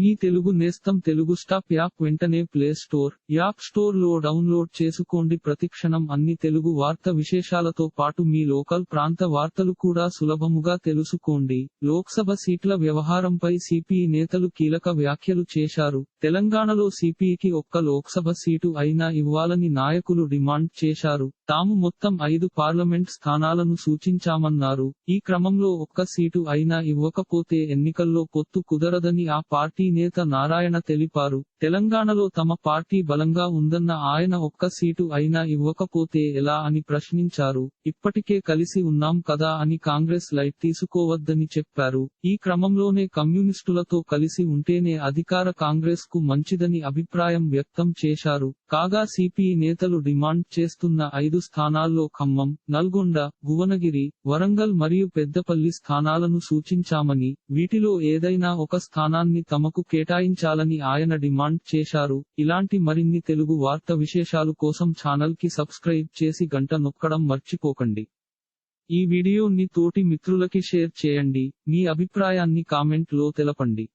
మీ తెలుగు నేస్తం Telugu stop app వెంటనే play store app స్టోర్లో డౌన్లోడ్ చేసుకోండి. ప్రతిక్షణం అన్ని తెలుగు వార్త విశేషాలతో పాటు మీ లోకల్ ప్రాంత వార్తలు కూడా సులభముగా తెలుసుకోండి. లోక్సభ సీట్ల వ్యవహారంపై సిపిఐ నేతలు కీలక వ్యాఖ్యలు చేశారు. తెలంగాణలో సిపిఐకి ఒక్క లోక్సభ సీటు అయినా ఇవ్వాలని నాయకులు డిమాండ్ చేశారు. తాము మొత్తం ఐదు పార్లమెంట్ స్థానాలను సూచించామన్నారు. ఈ క్రమంలో ఒక్క సీటు అయినా ఇవ్వకపోతే ఎన్నికల్లో పొత్తు కుదరదని ఆ పార్టీ నేత నారాయణ తెలిపారు. తెలంగాణలో తమ పార్టీ బలంగా ఉందన్న ఆయన ఒక్క సీటు అయినా ఇవ్వకపోతే ఎలా అని ప్రశ్నించారు. ఇప్పటికే కలిసి ఉన్నాం కదా అని కాంగ్రెస్ లైట్ తీసుకోవద్దని చెప్పారు. ఈ క్రమంలోనే కమ్యూనిస్టులతో కలిసి ఉంటేనే అధికార కాంగ్రెస్కు మంచిదని అభిప్రాయం వ్యక్తం చేశారు. కాగా సిపిఐ నేతలు డిమాండ్ చేస్తున్న ఐదు స్థానాల్లో ఖమ్మం నల్గొండ భువనగిరి వరంగల్ మరియు పెద్దపల్లి స్థానాలను సూచించామని వీటిలో ఏదైనా ఒక స్థానాన్ని తమకు కేటాయించాలని ఆయన డిమాండ్ చేశారు. ఇలాంటి మరిన్ని తెలుగు వార్త విశేషాలు కోసం ఛానల్కి సబ్స్క్రైబ్ చేసి గంట నొక్కడం మర్చిపోకండి. ఈ వీడియోని తోటి మిత్రులకి షేర్ చేయండి. మీ అభిప్రాయాన్ని కామెంట్లో తెలపండి.